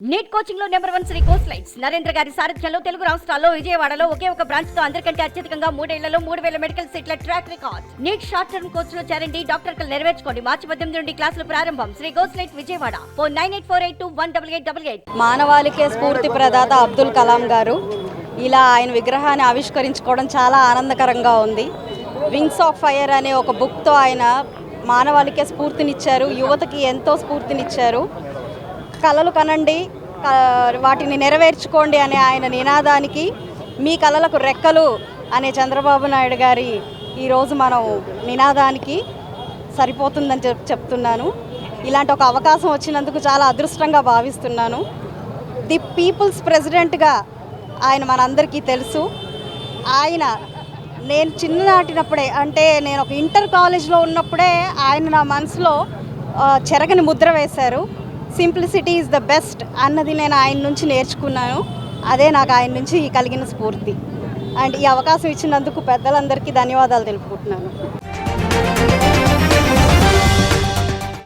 Neat కోచింగ్లో number one Sri course lights Narendra గారి సారథ్యంలో తెలుగు రాష్ట్రాల్లో విజయవాడలో ఒకే ఒక బ్రాంచ్తో అందరికంటే అత్యధికంగా మూడేళ్ళలో మూడు వేల మెడికల్ సీట్ల track record NEET short term కోర్స్లో చేరండి డాక్టర్ కలు నెరవేర్చుకోండి. మార్చి పద్దెనిమిది నుండి క్లాసులు ప్రారంభం. Sri course light Vijayawada. Four nine eight four eight two one double eight double eight. మానవాళికే స్ఫూర్తి ప్రదాత అబ్దుల్ కలాం గారు. ఇలా ఆయన విగ్రహాన్ని ఆవిష్కరించుకోవడం చాలా ఆనందకరంగా ఉంది. వింగ్స్ ఆఫ్ ఫైర్ అనే ఒక బుక్తో ఆయన మానవాళికే స్ఫూర్తినిచ్చారు. యువతకి ఎంతో స్ఫూర్తినిచ్చారు. కలలు కనండి వాటిని నెరవేర్చుకోండి అనే ఆయన నినాదానికి మీ కలలకు రెక్కలు అనే చంద్రబాబు నాయుడు గారి ఈరోజు మనం నినాదానికి సరిపోతుందని చెప్ చెప్తున్నాను. ఇలాంటి ఒక అవకాశం వచ్చినందుకు చాలా అదృష్టంగా భావిస్తున్నాను. ది పీపుల్స్ ప్రెసిడెంట్గా ఆయన మనందరికీ తెలుసు. ఆయన నేను చిన్ననాటినప్పుడే అంటే నేను ఒక ఇంటర్ కాలేజ్లో ఉన్నప్పుడే ఆయన నా మనసులో చెరగని ముద్ర వేశారు. సింప్లిసిటీ ఈజ్ ద బెస్ట్ అన్నది నేను ఆయన నుంచి నేర్చుకున్నాను. అదే నాకు ఆయన నుంచి కలిగిన స్ఫూర్తి. అండ్ ఈ అవకాశం ఇచ్చినందుకు పెద్దలందరికీ ధన్యవాదాలు తెలుపుకుంటున్నాను.